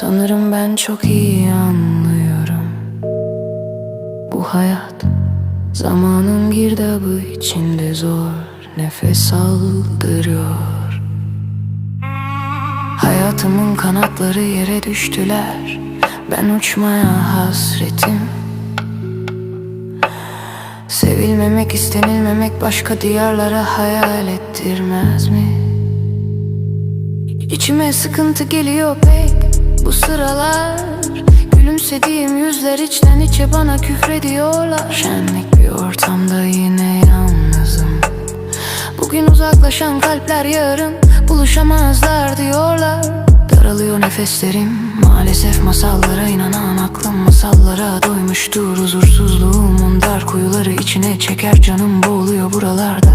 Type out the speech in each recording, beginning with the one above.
Sanırım ben çok iyi anlıyorum. Bu hayat zamanın girdabı içinde zor nefes aldırıyor. Hayatımın kanatları yere düştüler. Ben uçmaya hasretim. Sevilmemek istenilmemek başka diyarlara hayal ettirmez mi? İçime sıkıntı geliyor pek bu sıralar Gülümsediğim yüzler içten içe bana küfrediyorlar. Şenlik bir ortamda yine yalnızım. Bugün uzaklaşan kalpler yarın buluşamazlar diyorlar. Daralıyor nefeslerim Maalesef masallara inanan aklım masallara doymuştur. Huzursuzluğumun dar kuyuları içine çeker canım boğuluyor buralarda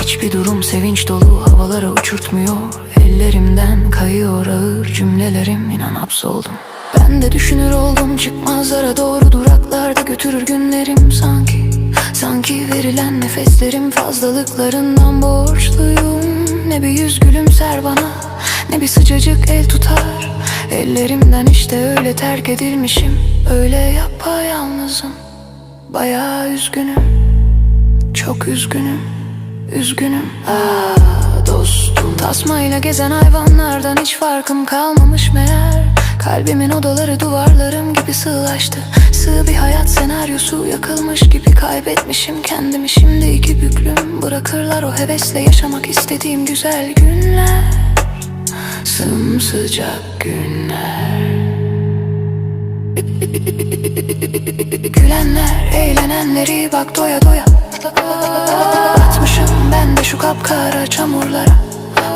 Hiçbir durum sevinç dolu havalara uçurtmuyor. Ellerimden kayıyor ağır cümlelerim inan hapsoldum. Ben de düşünür oldum çıkmazlara doğru duraklarda götürür günlerim. Sanki Sanki verilen nefeslerim fazlalıklarından borçluyum. Ne bir yüz gülümser bana ne bir sıcacık el tutar. Ellerimden işte öyle terk edilmişim Öyle yapayalnızım. Bayağı üzgünüm Çok üzgünüm Üzgünüm. Ah dostum Tasmayla gezen hayvanlardan hiç farkım kalmamış meğer. Kalbimin odaları duvarlarım gibi sığlaştı. Sığ bir hayat senaryosu yakılmış gibi kaybetmişim kendimi. Şimdi iki büklüm bırakırlar o hevesle yaşamak istediğim güzel günler. Sımsıcak günler. Gülenler, eğlenenleri bak doya doya de şu kapkara çamurlara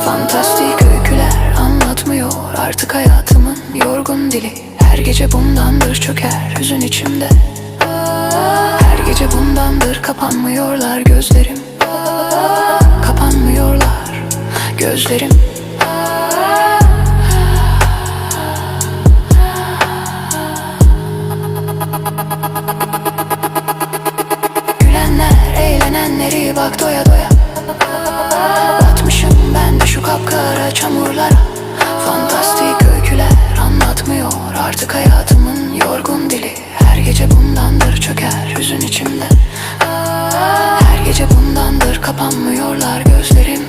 Fantastik öyküler anlatmıyor. Artık hayatımın yorgun dili Her gece bundandır çöker hüzün içimde. Her gece bundandır kapanmıyorlar gözlerim. Kapanmıyorlar gözlerim. Gülenler, eğlenenleri bak doya doya hayatımın yorgun dili Her gece bundandır çöker hüzün içimde. Her gece bundandır kapanmıyorlar gözlerim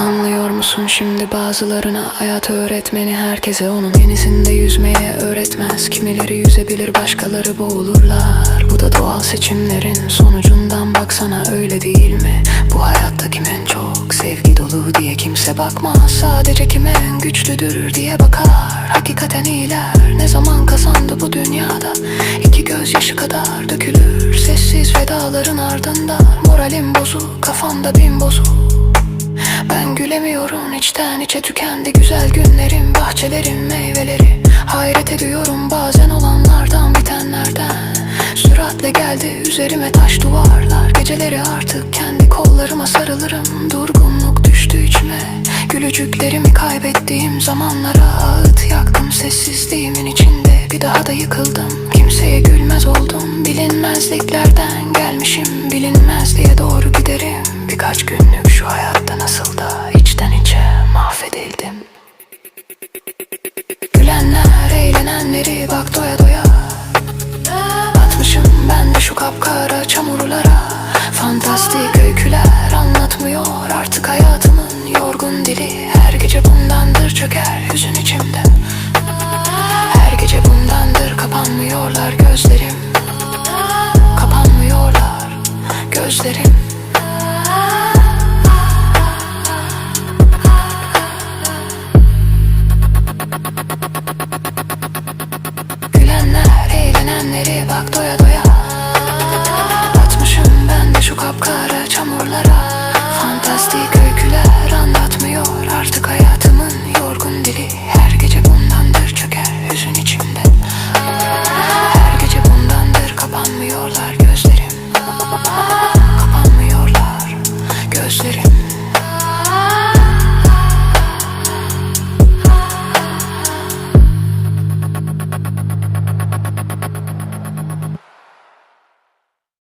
Anlıyor musun şimdi bazılarına? Hayat öğretmeni herkese onun. Denizinde yüzmeye öğretmez. Kimileri yüzebilir başkaları boğulurlar. Bu da doğal seçimlerin sonucundan baksana öyle değil mi? Bu hayatta kimin çok sevgi dolu diye kimse bakmaz. Sadece kime güçlüdür diye bakar. Hakikaten iyiler. Ne zaman kazandı bu dünyada? İki gözyaşı kadar dökülür. Sessiz vedaların ardından Moralim bozuk kafamda bin bozuk ben gülemiyorum içten içe tükendi güzel günlerim Bahçelerin meyveleri. Hayret ediyorum bazen olanlardan bitenlerden. Süratle geldi üzerime taş duvarlar. Geceleri artık kendi kollarıma sarılırım. Durgunluk düştü içime. Gülücüklerimi kaybettiğim zamanlara ağıt yaktım Sessizliğimin içinde. Bir daha da yıkıldım Kimseye gülmez oldum. Bilinmezliklerden gelmişim Bilinmezliğe doğru giderim. Birkaç günlük şu hayatta